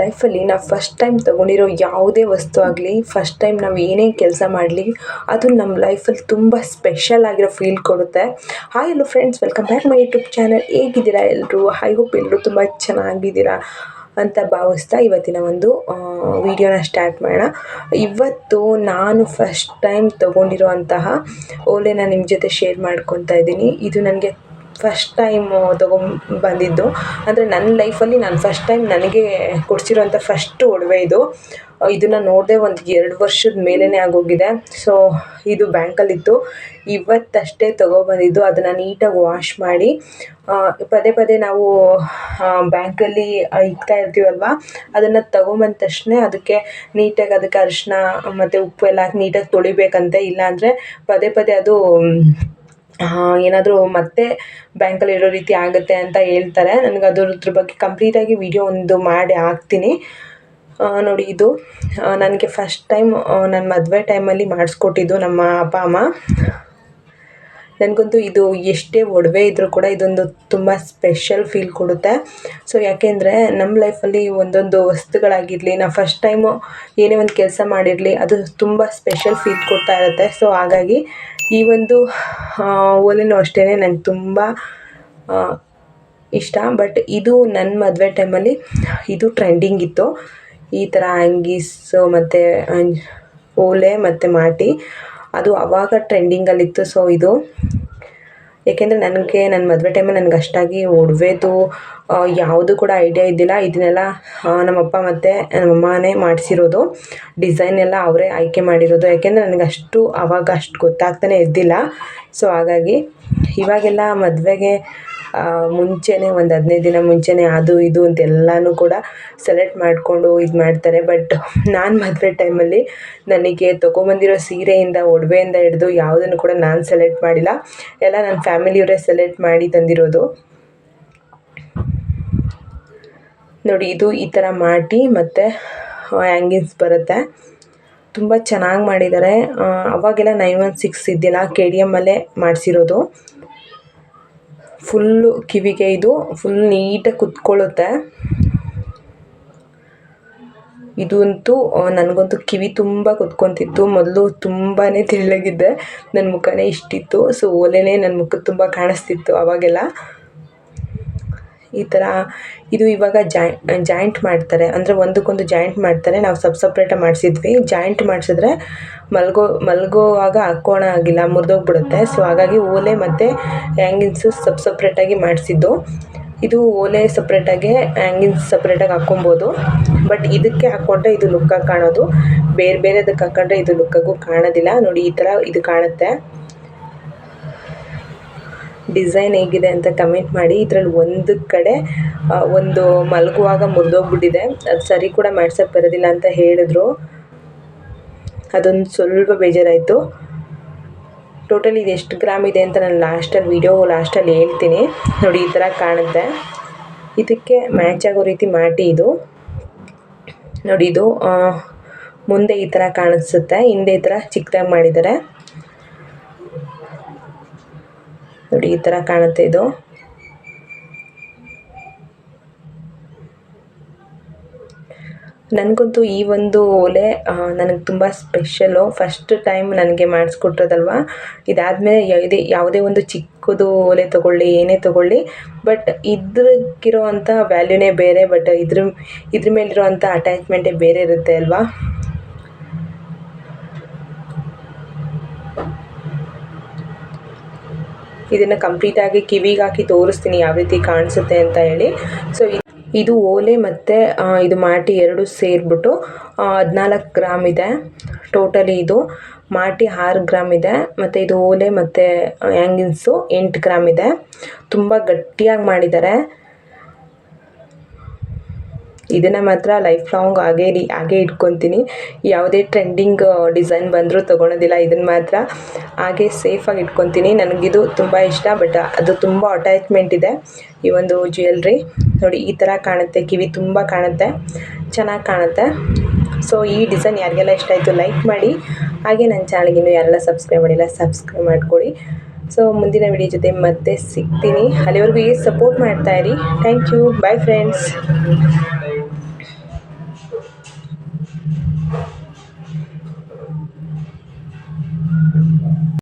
ಲೈಫಲ್ಲಿ ನಾವು first time ತೊಗೊಂಡಿರೋ ಯಾವುದೇ ವಸ್ತು ಆಗಲಿ ಫಸ್ಟ್ ಟೈಮ್ ನಾವು ಏನೇ ಕೆಲಸ ಮಾಡಲಿ, ಅದು ನಮ್ಮ ಲೈಫಲ್ಲಿ ತುಂಬ ಸ್ಪೆಷಲ್ ಆಗಿರೋ ಫೀಲ್ ಕೊಡುತ್ತೆ. Hi hello friends welcome back my YouTube channel ಹೇಗಿದ್ದೀರಾ ಎಲ್ಲರೂ ಐ ಹೋಪ್ ಎಲ್ಲರೂ ತುಂಬ ಚೆನ್ನಾಗಿದ್ದೀರಾ ಅಂತ ಭಾವಿಸ್ತಾ ಇವತ್ತಿನ ಒಂದು ವಿಡಿಯೋನ ಸ್ಟಾರ್ಟ್ ಮಾಡೋಣ. ಇವತ್ತು ನಾನು ಫಸ್ಟ್ ಟೈಮ್ ತೊಗೊಂಡಿರುವಂತಹ ಓಲೆನ ನಿಮ್ಮ ಜೊತೆ ಶೇರ್ ಮಾಡ್ಕೊತಾ ಇದ್ದೀನಿ. ಇದು ನನಗೆ ಫಸ್ಟ್ ಟೈಮ್ ಬಂದಿದ್ದು. ಅಂದರೆ ನನ್ನ ಲೈಫಲ್ಲಿ ನಾನು ಫಸ್ಟ್ ಟೈಮ್ ನನಗೆ ಕೊಡಿಸಿರೋಂಥ ಫಸ್ಟ್ ಒಡವೆ ಇದು. ಇದನ್ನು ನೋಡದೆ ಒಂದು ಎರಡು ವರ್ಷದ ಮೇಲೇ ಆಗೋಗಿದೆ. ಸೊ ಇದು ಬ್ಯಾಂಕಲ್ಲಿತ್ತು. ಇವತ್ತಷ್ಟೇ ತೊಗೊಬಂದಿದ್ದು ಅದನ್ನು ನೀಟಾಗಿ ವಾಶ್ ಮಾಡಿ ಪದೇ ಪದೇ ನಾವು ಬ್ಯಾಂಕಲ್ಲಿ ಇಡ್ತಾ ಇರ್ತೀವಲ್ವ? ಅದನ್ನು ತೊಗೊಂಬಂದ ತಕ್ಷಣ ಅದಕ್ಕೆ ನೀಟಾಗಿ ಅದಕ್ಕೆ ಅರಿಶಿನ ಮತ್ತು ಉಪ್ಪು ಎಲ್ಲ ಹಾಕಿ ನೀಟಾಗಿ ತೊಳಿಬೇಕಂತೆ ಇಲ್ಲಾಂದರೆ ಪದೇ ಪದೇ ಅದು ಏನಾದರೂ ಮತ್ತೆ ಬ್ಯಾಂಕಲ್ಲಿ ಇರೋ ರೀತಿ ಆಗುತ್ತೆ ಅಂತ ಹೇಳ್ತಾರೆ. ನನಗೆ ಅದ್ರ ಬಗ್ಗೆ ಕಂಪ್ಲೀಟಾಗಿ ವಿಡಿಯೋ ಒಂದು ಮಾಡಿ ಹಾಕ್ತೀನಿ. ನೋಡಿ ಇದು. ನನಗೆ ಫಸ್ಟ್ ಟೈಮ್ ನನ್ನ ಮದುವೆ ಟೈಮಲ್ಲಿ ಮಾಡಿಸ್ಕೊಟ್ಟಿದ್ದು ನಮ್ಮ ಅಪ್ಪ, ಅಮ್ಮ. ನನಗಂತೂ ಇದು ಎಷ್ಟೇ ಒಡವೆ ಇದ್ದರೂ ಕೂಡ ಇದೊಂದು ತುಂಬ ಸ್ಪೆಷಲ್ ಫೀಲ್ ಕೊಡುತ್ತೆ. ಸೊ ಯಾಕೆಂದರೆ ನಮ್ಮ ಲೈಫಲ್ಲಿ ಒಂದೊಂದು ವಸ್ತುಗಳಾಗಿರಲಿ, ನಾವು ಫಸ್ಟ್ ಟೈಮು ಏನೇ ಒಂದು ಕೆಲಸ ಮಾಡಿರಲಿ, ಅದು ತುಂಬ ಸ್ಪೆಷಲ್ ಫೀಲ್ ಕೊಡ್ತಾ ಇರುತ್ತೆ. ಸೊ ಹಾಗಾಗಿ ಈ ಒಂದು ಓಲೆನೂ ಅಷ್ಟೇ ನಂಗೆ ತುಂಬ ಇಷ್ಟ. ಬಟ್ ಇದು ನನ್ನ ಮದುವೆ ಟೈಮಲ್ಲಿ ಇದು ಟ್ರೆಂಡಿಂಗ್ ಇತ್ತು. ಈ ಥರ ಆ್ಯಂಗೀಸು ಮತ್ತು ಓಲೆ ಮತ್ತು ಮಾಟಿ. ಅದು ಆವಾಗ ಟ್ರೆಂಡಿಂಗಲ್ಲಿತ್ತು. ಸೊ ಇದು ಏಕೆಂದರೆ ನನಗೆ ನನ್ನ ಮದುವೆ ಟೈಮಲ್ಲಿ ನನಗೆ ಅಷ್ಟಾಗಿ ಒಡವೆದು ಯಾವುದು ಕೂಡ ಐಡಿಯಾ ಇದ್ದಿಲ್ಲ. ಇದನ್ನೆಲ್ಲ ನಮ್ಮಪ್ಪ ಮತ್ತು ನಮ್ಮಮ್ಮನೇ ಮಾಡಿಸಿರೋದು. ಡಿಸೈನ್ ಎಲ್ಲ ಅವರೇ ಆಯ್ಕೆ ಮಾಡಿರೋದು. ಯಾಕೆಂದರೆ ನನಗೆ ಅಷ್ಟು ಆವಾಗ ಅಷ್ಟು ಗೊತ್ತಾಗ್ತಾನೆ ಇದ್ದಿಲ್ಲ. ಸೊ ಹಾಗಾಗಿ ಇವಾಗೆಲ್ಲ ಮದುವೆಗೆ ಮುಂಚೆನೇ ಒಂದು ಹದಿನೈದು ದಿನ ಮುಂಚೆಯೇ ಅದು, ಇದು ಅಂತ ಅಂತೆಲ್ಲನೂ ಕೂಡ ಸೆಲೆಕ್ಟ್ ಮಾಡಿಕೊಂಡು ಇದು ಮಾಡ್ತಾರೆ. ಬಟ್ ನಾನು ಮದುವೆ ಟೈಮಲ್ಲಿ ನನಗೆ ತೊಗೊಂಬಂದಿರೋ ಸೀರೆಯಿಂದ, ಒಡವೆಯಿಂದ ಹಿಡ್ದು ಯಾವುದನ್ನು ಕೂಡ ನಾನು ಸೆಲೆಕ್ಟ್ ಮಾಡಿಲ್ಲ. ಎಲ್ಲ ನನ್ನ ಫ್ಯಾಮಿಲಿಯವರೇ ಸೆಲೆಕ್ಟ್ ಮಾಡಿ ತಂದಿರೋದು. ನೋಡಿ, ಇದು ಈ ಥರ ಮಾಡಿ ಮತ್ತು ಹ್ಯಾಂಗಿಂಗ್ಸ್ ಬರುತ್ತೆ. ತುಂಬ ಚೆನ್ನಾಗಿ ಮಾಡಿದ್ದಾರೆ. ಅವಾಗೆಲ್ಲ ನೈನ್ ಒನ್ ಸಿಕ್ಸ್ ಇದ್ದಿಲ್ಲ ಕೆ ಡಿ ಎಮ್ಮಲ್ಲೇ ಮಾಡಿಸಿರೋದು. ಫುಲ್ಲು ಕಿವಿಗೆ ಇದು, ಫುಲ್ ನೀಟಾಗಿ ಕುತ್ಕೊಳ್ಳುತ್ತೆ. ಇದಂತೂ ನನಗಂತೂ ಕಿವಿ ತುಂಬ ಕುತ್ಕೊತಿತ್ತು. ಮೊದಲು ತುಂಬಾ ತೆಳ್ಳಗಿದ್ದೆ. ನನ್ನ ಮುಖನೇ ಇಷ್ಟಿತ್ತು. ಸೊ ಒಲೆನೇ ನನ್ನ ಮುಖಕ್ಕೆ ತುಂಬ ಕಾಣಿಸ್ತಿತ್ತು ಅವಾಗೆಲ್ಲ. ಈ ಥರ ಇದು ಇವಾಗ ಜಾಯಿಂಟ್ ಮಾಡ್ತಾರೆ. ಅಂದರೆ ಒಂದಕ್ಕೊಂದು ಜಾಯಿಂಟ್ ಮಾಡ್ತಾರೆ. ನಾವು ಸಪ್ ಸಪ್ರೇಟಾಗಿ ಮಾಡಿಸಿದ್ವಿ. ಜಾಯಿಂಟ್ ಮಾಡಿಸಿದ್ರೆ ಮಲ್ಗೋ, ಮಲ್ಗೋವಾಗ ಹಾಕೋಣ ಆಗಿಲ್ಲ. ಮುರಿದೋಗ್ಬಿಡುತ್ತೆ. ಸೊ ಹಾಗಾಗಿ ಓಲೆ ಮತ್ತು ಹ್ಯಾಂಗಿನ್ಸು ಸಪ್ ಸಪ್ರೇಟಾಗಿ ಮಾಡಿಸಿದ್ದು. ಇದು ಓಲೆ ಸಪ್ರೇಟಾಗೆ ಹ್ಯಾಂಗಿನ್ಸ್ ಸಪ್ರೇಟಾಗಿ ಹಾಕ್ಕೊಬೋದು ಬಟ್ ಇದಕ್ಕೆ ಹಾಕ್ಕೊಂಡ್ರೆ ಇದು ಲುಕ್ಕಾಗಿ ಕಾಣೋದು. ಬೇರೆ, ಬೇರೆದಕ್ಕೆ ಹಾಕೊಂಡ್ರೆ ಇದು ಲುಕ್ಕಾಗೂ ಕಾಣೋದಿಲ್ಲ. ನೋಡಿ, ಈ ಥರ ಇದು ಕಾಣುತ್ತೆ. ಡಿಸೈನ್ ಹೇಗಿದೆ ಅಂತ ಕಮೆಂಟ್ ಮಾಡಿ. ಇದರಲ್ಲಿ ಒಂದು ಕಡೆ ಒಂದು ಮಲಗುವಾಗ ಮುರಿದೋಗ್ಬಿಟ್ಟಿದೆ. ಅದು ಸರಿ ಕೂಡ ಮಾಡ್ಸೋಕ್ಕೆ ಬರೋದಿಲ್ಲ ಅಂತ ಹೇಳಿದ್ರು. ಅದೊಂದು ಸ್ವಲ್ಪ ಬೇಜಾರಾಯಿತು. ಟೋಟಲ್ ಇದು ಎಷ್ಟು ಗ್ರಾಮ್ ಇದೆ ಅಂತ ನಾನು ಲಾಸ್ಟಲ್ಲಿ ವೀಡಿಯೋ ಲಾಸ್ಟಲ್ಲಿ ಹೇಳ್ತೀನಿ. ನೋಡಿ, ಈ ಥರ ಕಾಣುತ್ತೆ. ಇದಕ್ಕೆ ಮ್ಯಾಚ್ ಆಗೋ ರೀತಿ ಮಾಟಿ ಇದು. ನೋಡಿ, ಇದು ಮುಂದೆ ಈ ಥರ ಕಾಣಿಸುತ್ತೆ. ಹಿಂದೆ ಈ ಥರ ಚಿಕ್ಕದಾಗಿ ಮಾಡಿದ್ದಾರೆ. ನೋಡಿ ಈ ಥರ ಕಾಣುತ್ತೆ ಇದು. ನನಗಂತೂ ಈ ಒಂದು ಓಲೆ ನನಗೆ ತುಂಬ ಸ್ಪೆಷಲು ಫಸ್ಟ್ ಟೈಮ್ ನನಗೆ ಮಾಡಿಸ್ಕೊಟ್ರದಲ್ವ ಇದಾದಮೇಲೆ ಇದೇ ಯಾವುದೇ ಒಂದು ಚಿಕ್ಕದು ಓಲೆ ತೊಗೊಳ್ಳಿ, ಏನೇ ತೊಗೊಳ್ಳಿ ಬಟ್ ಇದ್ರಕ್ಕಿರೋ ಅಂಥ ವ್ಯಾಲ್ಯೂನೇ ಬೇರೆ ಬಟ್ ಇದ್ರ ಇದ್ರ ಮೇಲಿರೋ ಅಂಥ ಅಟ್ಯಾಚ್ಮೆಂಟೇ ಬೇರೆ ಇರುತ್ತೆ ಅಲ್ವಾ? ಇದನ್ನು ಕಂಪ್ಲೀಟಾಗಿ ಕಿವಿಗೆ ಹಾಕಿ ತೋರಿಸ್ತೀನಿ ಯಾವ ರೀತಿ ಕಾಣಿಸುತ್ತೆ ಅಂತ ಹೇಳಿ. ಸೊ ಇದು ಓಲೆ ಮತ್ತು ಇದು ಮಾಟಿ ಎರಡು ಸೇರಿಬಿಟ್ಟು ಹದಿನಾಲ್ಕು ಗ್ರಾಮ್ ಇದೆ ಟೋಟಲಿ ಇದು. ಮಾಟಿ ಆರು ಗ್ರಾಮ್ ಇದೆ ಮತ್ತು ಇದು ಓಲೆ ಮತ್ತು ಹ್ಯಾಂಗಿನ್ಸು ಎಂಟು ಗ್ರಾಮ್ ಇದೆ. ತುಂಬ ಗಟ್ಟಿಯಾಗಿ ಮಾಡಿದ್ದಾರೆ. ಇದನ್ನು ಮಾತ್ರ ಲೈಫ್ ಲಾಂಗ್ ಹಾಗೆ ರೀ ಹಾಗೇ ಇಟ್ಕೊತೀನಿ. ಯಾವುದೇ ಟ್ರೆಂಡಿಂಗ್ ಡಿಸೈನ್ ಬಂದರೂ ತೊಗೊಳೋದಿಲ್ಲ. ಇದನ್ನು ಮಾತ್ರ ಹಾಗೆ ಸೇಫಾಗಿ ಇಟ್ಕೊತೀನಿ. ನನಗಿದು ತುಂಬ ಇಷ್ಟ ಬಟ್ ಅದು ತುಂಬ ಅಟ್ಯಾಚ್ಮೆಂಟ್ ಇದೆ ಈ ಒಂದು ಜ್ಯುವೆಲ್ರಿ ನೋಡಿ, ಈ ಥರ ಕಾಣುತ್ತೆ. ಕಿವಿ ತುಂಬ ಕಾಣುತ್ತೆ. ಚೆನ್ನಾಗಿ ಕಾಣುತ್ತೆ. ಸೊ ಈ ಡಿಸೈನ್ ಯಾರಿಗೆಲ್ಲ ಇಷ್ಟ ಆಯಿತು ಲೈಕ್ ಮಾಡಿ. ಹಾಗೆ ನನ್ನ ಚಾನಲ್ಗಿನ್ನೂ ಯಾರೆಲ್ಲ ಸಬ್ಸ್ಕ್ರೈಬ್ ಮಾಡಿಲ್ಲ ಸಬ್ಸ್ಕ್ರೈಬ್ ಮಾಡಿಕೊಡಿ. ಸೊ ಮುಂದಿನ ವಿಡಿಯೋ ಜೊತೆ ಮತ್ತೆ ಸಿಗ್ತೀನಿ. ಅಲ್ಲಿವರೆಗೂ ಸಪೋರ್ಟ್ ಮಾಡ್ತಾಯಿರಿ ಥ್ಯಾಂಕ್ ಯು ಬಾಯ್ ಫ್ರೆಂಡ್ಸ್